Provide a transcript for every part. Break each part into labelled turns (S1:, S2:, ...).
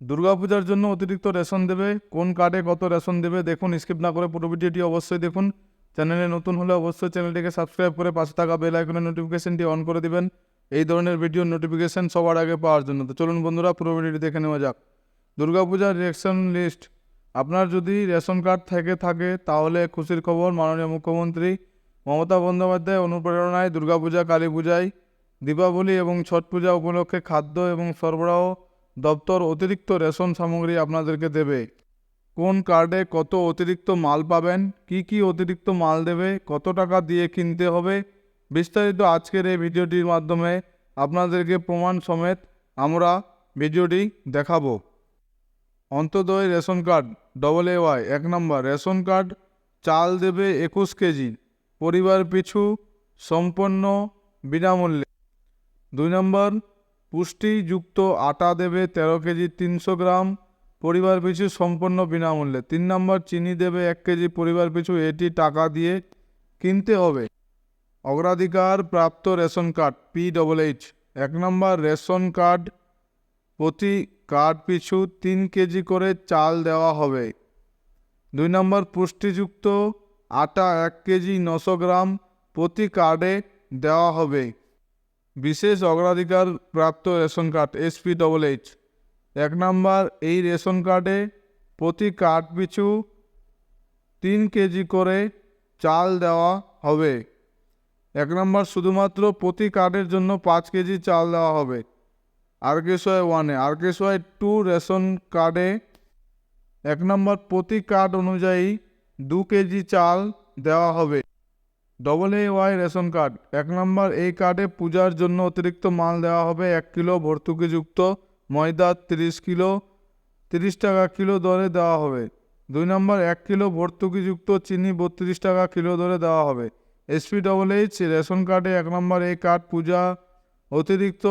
S1: দুর্গাপূজার জন্য অতিরিক্ত রেশন দেবে, কোন কার্ডে কত রেশন দেবে, দেখুন স্কিপ না করে পুরো ভিডিওটি অবশ্যই দেখুন। চ্যানেলে নতুন হলে অবশ্যই চ্যানেলটিকে সাবস্ক্রাইব করে পাশে থাকা বেল আইকনের নোটিফিকেশনটি অন করে দিবেন। এই ধরনের ভিডিওর নোটিফিকেশন সবার আগে পাওয়ার জন্য। তো চলুন বন্ধুরা, পুরো ভিডিওটি দেখে নেওয়া যাক। দুর্গাপূজার রেশন লিস্ট আপনার যদি রেশন কার্ড থেকে থাকে, তাহলে খুশির খবর, মাননীয় মুখ্যমন্ত্রী মমতা বন্দ্যোপাধ্যায় অনুপ্রেরণায় দুর্গাপূজা, কালী পূজায় দীপাবলি এবং ছট পূজা উপলক্ষে খাদ্য এবং সরবরাহ দপ্তর অতিরিক্ত রেশন সামগ্রী আপনাদেরকে দেবে। কোন কার্ডে কত অতিরিক্ত মাল পাবেন? কি কি অতিরিক্ত মাল দেবে? কত টাকা দিয়ে কিনতে হবে? বিস্তারিত আজকের এই ভিডিওটির মাধ্যমে আপনাদেরকে প্রমাণ সমেত আমরা ভিডিওটি দেখাবো। Antyodaya ration card double A Y এক নম্বর, রেশন কার্ড, চাল দেবে একুশ কেজি, পরিবার পিছু, সম্পন্ন, বিনামূল্যে। দুই নম্বর পুষ্টিযুক্ত আটা দেবে তেরো কেজি তিনশো গ্রাম, পরিবার পিছু সম্পূর্ণ বিনামূল্যে। তিন নম্বর, চিনি দেবে এক কেজি, পরিবার পিছু এটি টাকা দিয়ে কিনতে হবে। অগ্রাধিকার প্রাপ্ত ration card, P double H. এক নম্বর, রেশন কার্ড প্রতি কার্ড পিছু তিন কেজি করে চাল দেওয়া হবে। দুই নম্বর, পুষ্টিযুক্ত আটা এক কেজি নশো গ্রাম প্রতি কার্ডে দেওয়া হবে। বিশেষ অগ্রাধিকার প্রাপ্ত ration card SP double H. এক নম্বর, এই রেশন কার্ডে প্রতি কার্ড পিছু তিন কেজি করে চাল দেওয়া হবে। এক নম্বর, শুধুমাত্র প্রতি কার্ডের জন্য পাঁচ কেজি চাল দেওয়া হবে। আরকেশোয় ওয়ানে আরকেশোয় টু রেশন কার্ডে এক নম্বর, প্রতি কার্ড অনুযায়ী দু কেজি চাল দেওয়া হবে। Double A Y ration card এক নম্বর এই কার্ডে পূজার জন্য অতিরিক্ত মাল দেওয়া হবে এক কিলো ভর্তুকিযুক্ত ময়দা তিরিশ কিলো, তিরিশ টাকা কিলো দরে দেওয়া হবে। দুই নম্বর এক কিলো ভর্তুকিযুক্ত চিনি বত্রিশ টাকা কিলো দরে দেওয়া হবে। এসপি ডবল এইচ রেশন কার্ডে এক নম্বর এই কার্ড পূজা অতিরিক্ত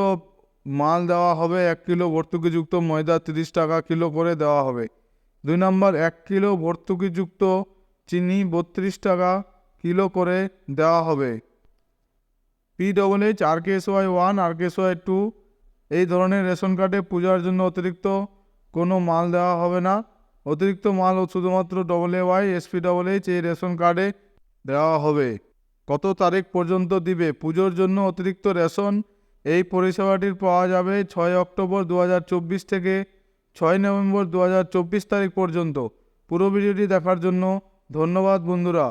S1: মাল দেওয়া হবে এক কিলো ভর্তুকিযুক্ত ময়দা তিরিশ টাকা কিলো করে দেওয়া হবে। দুই নম্বর এক কিলো ভর্তুকিযুক্ত চিনি বত্রিশ টাকা কিলো করে দেওয়া হবে। P double H R K S Y one R K S Y two এই ধরনের রেশন কার্ডে পূজার জন্য অতিরিক্ত কোনো মাল দেওয়া হবে না। অতিরিক্ত মাল শুধুমাত্র double A Y SP double H এই রেশন কার্ডে দেওয়া হবে। কত তারিখ পর্যন্ত দিবে? পুজোর জন্য অতিরিক্ত রেশন এই পরিষেবাটির পাওয়া যাবে ছয় অক্টোবর দু হাজার চব্বিশ থেকে ছয় নভেম্বর দু হাজার চব্বিশ তারিখ পর্যন্ত। পুরো ভিডিওটি দেখার জন্য ধন্যবাদ বন্ধুরা।